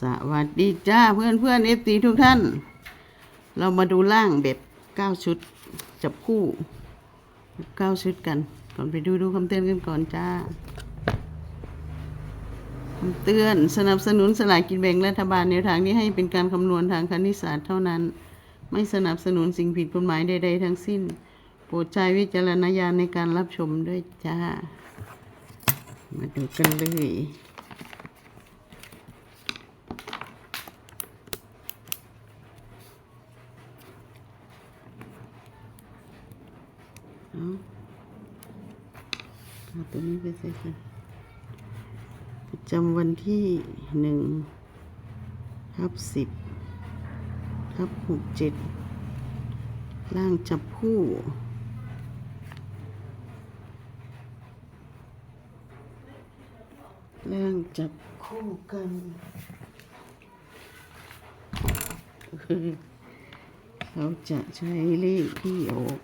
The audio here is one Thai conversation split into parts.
สวัสดีจ้าเพื่อนเพื่อนเอฟซีทุกท่าน เรามาดูล่างแบบเก้าชุด จับคู่เก้าชุดกัน ก่อนไปดูดูคำเตือนกันก่อนจ้าคำเตือนสนับสนุนสลากกินแบ่งรัฐบาลแนวทางนี้ให้เป็นการคำนวณทางคณิตศาสตร์เท่านั้น ไม่สนับสนุนสิ่งผิดกฎหมายใดๆทั้งสิ้น โปรดใช้วิจารณญาณในการรับชมด้วยจ้า มาดูกันเลย เอาเอา ตัวนี้ไปใส่กันประจำวันที่หนึ่งทับสิบทับหกเจ็ดล่างจับคู่ล่างจับคู่กันเขาจะใช้เลขที่ออก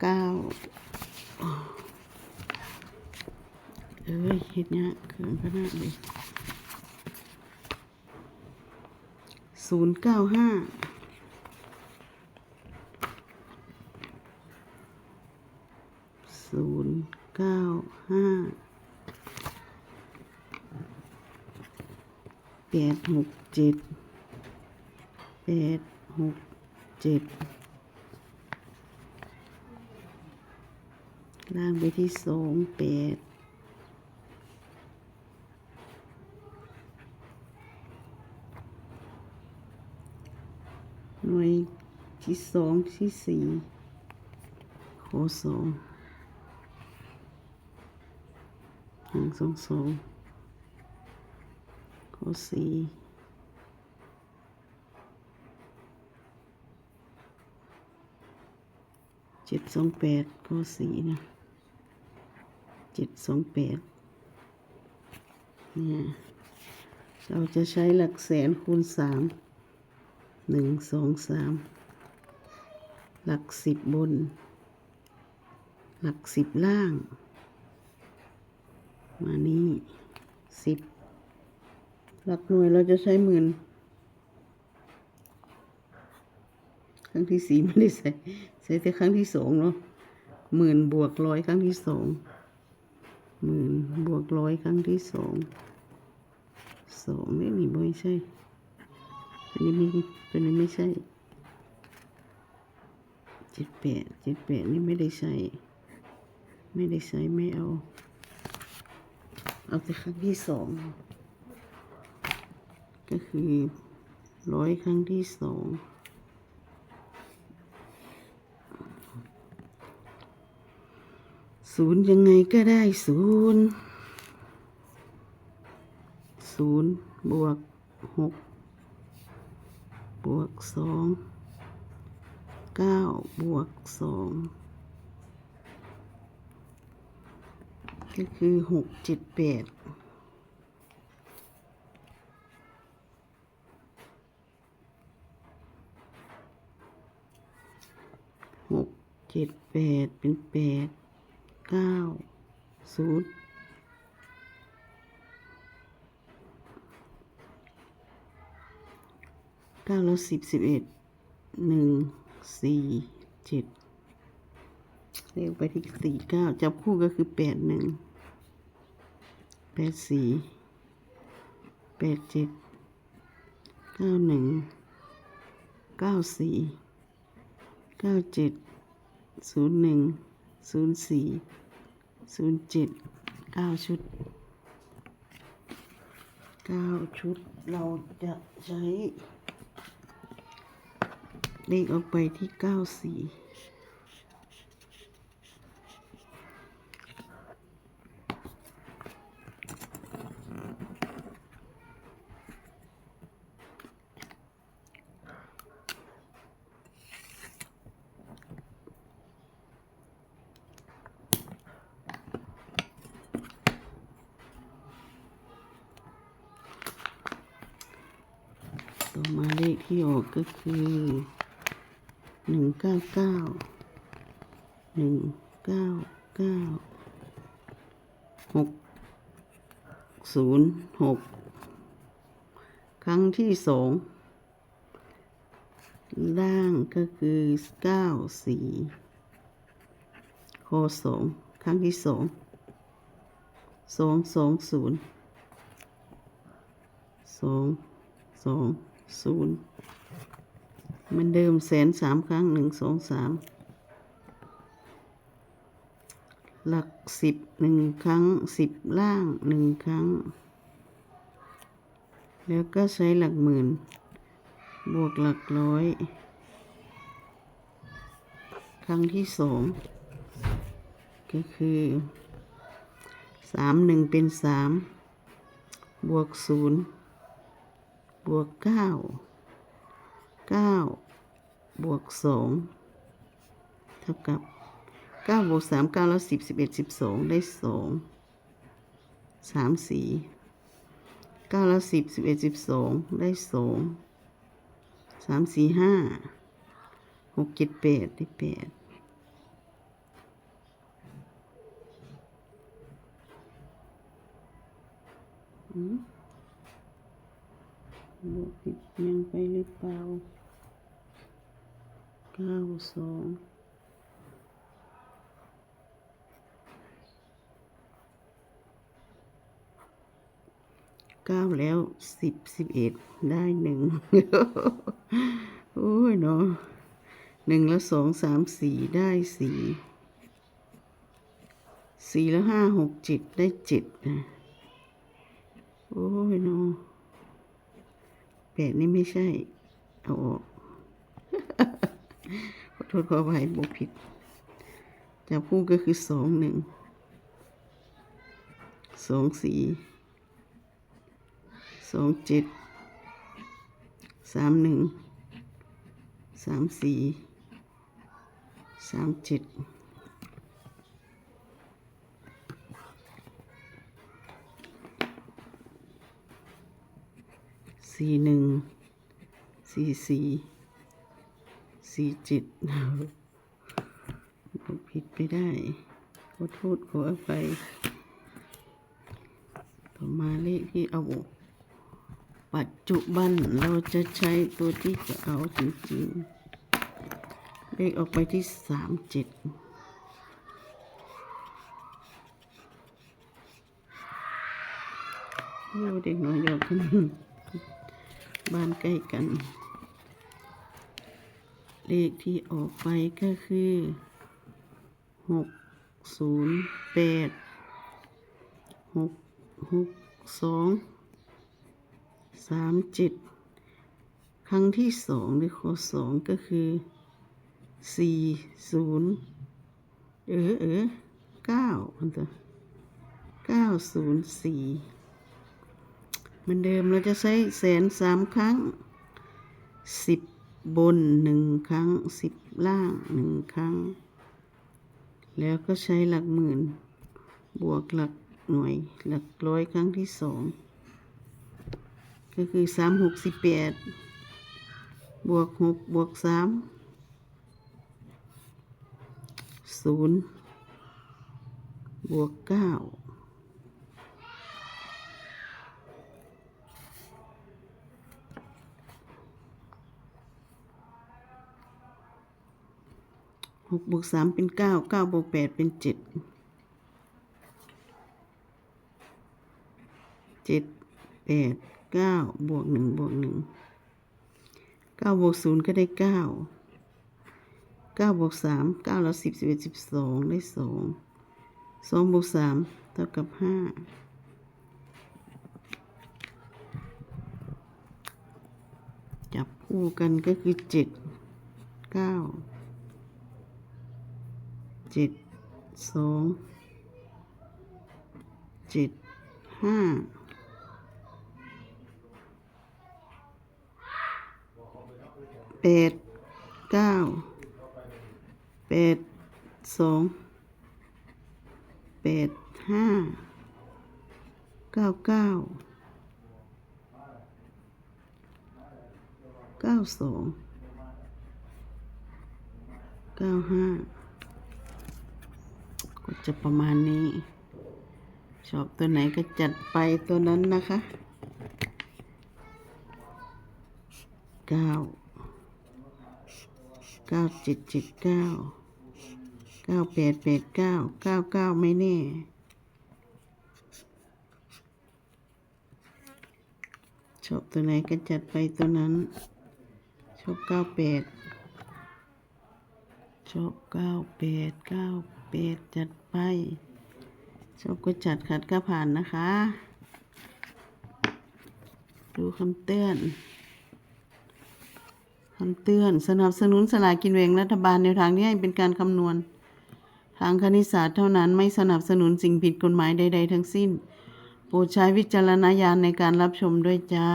เก้า เอ้ยเห็ดเนี้ยเขินขนาดเลยศูนย์เก้าห้าศูนย์เก้าห้าแปดหกเจ็ดแปดหกเจ็ดล่างไปที่สองแปด หน่วยที่สองที่สี่โคสองหางสองสองโคสี่เจ็ดสองแปดโคสี่นะเจ็ดสองแปดเนี่ยเราจะใช้หลักแสนคูณสาม หนึ่งสองสามหลักสิบบน หลักสิบล่าง มานี่สิบหลักหน่วยเราจะใช้หมื่นครั้งที่สี่ไม่ได้ใส่ใส่แต่ครั้งที่สองเนาะหมื่นบวกร้อยครั้งที่สองหมื่นบวกร้อยครั้งที่สองสองนี่นี่ไม่ใช่ อันนี้มีตัวนี้ไม่ใช่เจ็ดแปดเจ็ดแปดนี่ไม่ได้ใช้ไม่ได้ใช้ไม่เอา เอาแต่ครั้งที่สองก็คือร้อยครั้งที่สองศูนย์ยังไงก็ได้ศูนย์ศูนย์บวกหก บวกสองเก้าบวกสองก็คือหกเจ็ดแปดหกเจ็ดแปดเป็นแปดเก้าศูนย์ เก้าล้วสิบสิบเอ็ดหนึ่งสี่เจ็ดเรียกไปที่สี่เก้าจับคู่ก็คือแปดหนึ่งแปดสี่แปดเจ็ดเก้าหนึ่งเก้าสี่เก้าเจ็ดศูนย์หนึ่งศูนย์สี่ศูนย์เจ็ดเก้าชุดเก้าชุดเราจะใช้ เลขออกไปที่เก้าสี่ต่อมาเลขที่ออกก็คือ หนึ่งเก้าเก้าหนึ่งเก้าเก้าหกศูนย์หกครั้งที่สองล่างก็คือเก้าสี่คสองครั้งที่สองสองสองศูนย์สองสองศูนย์ มันเดิมแสนสามครั้งหนึ่งสองสามหลักสิบหนึ่งครั้งสิบล่างหนึ่งครั้ง แล้วก็ใช้หลักหมื่น บวกหลักร้อย ครั้งที่สองก็คือสามหนึ่งเป็นสามบวกศูนย์บวกเก้า เก้าบวกสองเท่ากับเก้าบวกสามเก้าแล้วสิบสิบเอ็ดสิบสองได้สองสามสี่เก้าแล้วสิบสิบเอ็ดสิบสองได้สองสามสี่ห้าหกเจ็ดแปดได้แปดอื บกผิดยังไปหรือเปล่าเก้าสองเก้าแล้วสิบสิบเอ็ดได้หนึ่งโอ้ยเนาะหนึ่งแล้วสองสามสี่ได้สี่สี่แล้วห้าหกเจ็ดได้เจ็ดนะโอ้ยเนาะ แปดนี่ไม่ใช่ เอาออก ขอโทษขออภัยบกผิดจับคู่ก็คือสองหนึ่ง สองสี่สองเจ็ดสามหนึ่งสามสี่สามเจ็ด สี่หนึ่งสี่สี่สี่เจ็ดบอกผิดไปได้ขอโทษขออภัยต่อมาเลขที่เอาปัจจุบันเราจะใช้ตัวที่จะเอาจริงๆ เลขออกไปที่สามเจ็ดเด็กน้อยหยอกกัน บ้านใกล้กัน เลขที่ออกไปก็คือหกศูนย์แปดหกหกสองสามเจ็ดครั้งที่สองในข้อสองก็คือสี่ศูนย์เออเออเก้าอันตัวเก้าศูนย์สี่ เหมือนเดิมเราจะใช้แสนสามครั้งสิบบนหนึ่งครั้งสิบล่างหนึ่งครั้ง แล้วก็ใช้หลักหมื่น บวกหลักหน่วยหลักร้อยครั้งที่สองก็คือสามหกสิบแปดบวกหกบวกสามศูนย์บวกเก้า หกบวกสามเป็นเก้าเก้าบวกแปดเป็นเจ็ดเจ็ดแปดเก้าบวกหนึ่งบวกหนึ่งเก้าบวกศูนย์ก็ได้เก้าเก้าบวกสามเก้าแล้วสิบสิบเอ็ดสิบสองได้สองสองบวกสามเท่ากับห้าจับคู่กันก็คือเจ็ดเก้า เจ็ดสองเจ็ดห้าแปดเก้าแปดสองแปดห้าเก้าเก้าเก้าสองเก้าห้า ก็จะประมาณนี้ ชอบตัวไหนก็จัดไปตัวนั้นนะคะเก้าเก้าเจ็ดเจ็ดเก้าเก้าแปดแปดเก้าเก้าเก้าไม่แน่ชอบตัวไหนก็จัดไปตัวนั้น ชอบเก้าแปดชอบเก้าแปดเก้า แปดจัดไปโชอบก็จัดขัดก็ผ่านนะคะ ดูคำเตือนคำเตือนสนับสนุนสลากกินแบ่งรัฐบาลในวทางที่ให้เป็นการคำนวณ ทางคณิตศาสตร์เท่านั้นไม่สนับสนุนสิ่งผิดกฎหมายใด ๆ ทั้งสิ้น โปรดใช้วิจารณญาณในการรับชมด้วยจ้า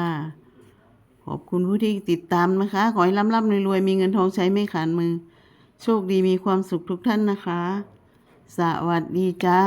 ขอบคุณผู้ที่ติดตามนะคะ ขอให้ร่ำร่ำรวยๆมีเงินทองใช้ไม่ขาดมือ โชคดีมีความสุขทุกท่านนะคะ สวัสดีจ้า